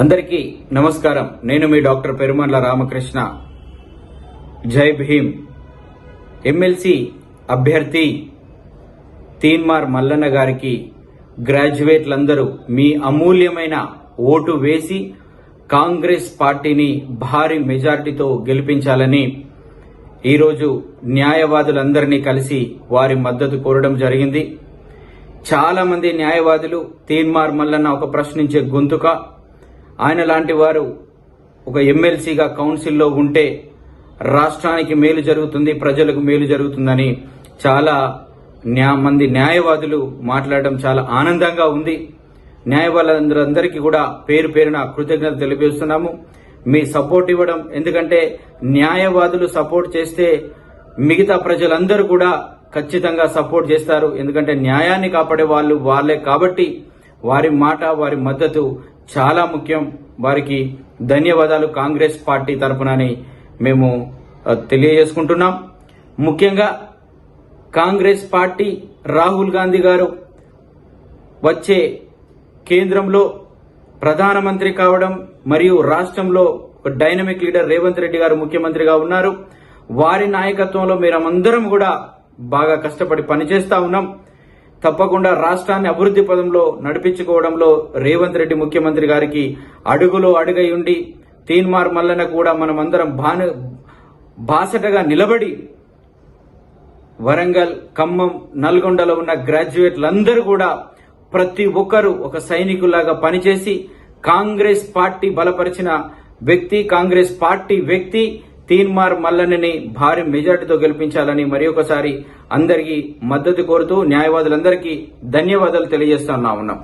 అందరికీ నమస్కారం. నేను మీ డాక్టర్ పెరుమండ్ల రామకృష్ణ. జై భీమ్. ఎమ్మెల్సీ అభ్యర్థి తీన్మార్ మల్లన్న గారికి గ్రాడ్యుయేట్లందరూ మీ అమూల్యమైన ఓటు వేసి కాంగ్రెస్ పార్టీని భారీ మెజార్టీతో గెలిపించాలని ఈరోజు న్యాయవాదులందరినీ కలిసి వారి మద్దతు కోరడం జరిగింది. చాలామంది న్యాయవాదులు తీన్మార్ మల్లన్న ఒక ప్రశ్నించే గొంతుక ఆయన లాంటి వారు ఒక ఎమ్మెల్సీగా కౌన్సిల్లో ఉంటే రాష్ట్రానికి మేలు జరుగుతుంది ప్రజలకు మేలు జరుగుతుందని చాలా న్యా మంది న్యాయవాదులు మాట్లాడడం చాలా ఆనందంగా ఉంది. న్యాయవాదులందరికీ కూడా పేరు పేరున కృతజ్ఞతలు తెలియజేస్తున్నాము. మీ సపోర్ట్ ఇవ్వడం ఎందుకంటే న్యాయవాదులు సపోర్ట్ చేస్తే మిగతా ప్రజలందరూ కూడా ఖచ్చితంగా సపోర్ట్ చేస్తారు. ఎందుకంటే న్యాయాన్ని కాపాడే వాళ్ళు వాళ్ళే కాబట్టి వారి మాట వారి మద్దతు చాలా ముఖ్యం. వారికి ధన్యవాదాలు కాంగ్రెస్ పార్టీ తరఫునని మేము తెలియజేసుకుంటున్నాం. ముఖ్యంగా కాంగ్రెస్ పార్టీ రాహుల్ గాంధీ గారు వచ్చే కేంద్రంలో ప్రధానమంత్రి కావడం మరియు రాష్ట్రంలో డైనమిక్ లీడర్ రేవంత్ రెడ్డి గారు ముఖ్యమంత్రిగా ఉన్నారు. వారి నాయకత్వంలో మీరందరం కూడా బాగా కష్టపడి పనిచేస్తా ఉన్నాం. తప్పకుండా రాష్ట్రాన్ని అభివృద్ధి పదంలో నడిపించుకోవడంలో రేవంత్ రెడ్డి ముఖ్యమంత్రి గారికి అడుగులో అడుగై ఉండి తీన్మార్ మల్లన కూడా మనమందరం బాను బాసటగా నిలబడి వరంగల్ ఖమ్మం నల్గొండలో ఉన్న గ్రాడ్యుయేట్లందరూ కూడా ప్రతి ఒక్కరూ ఒక సైనికులాగా పనిచేసి కాంగ్రెస్ పార్టీ బలపరిచిన వ్యక్తి కాంగ్రెస్ పార్టీ వ్యక్తి తీన్మార్ మల్లన్నని భారీ మెజార్టీతో గెలిపించాలని మరి ఒకసారి అందరికీ మద్దతు కోరుతూ న్యాయవాదులందరికీ ధన్యవాదాలు తెలియజేస్తా ఉన్నాం.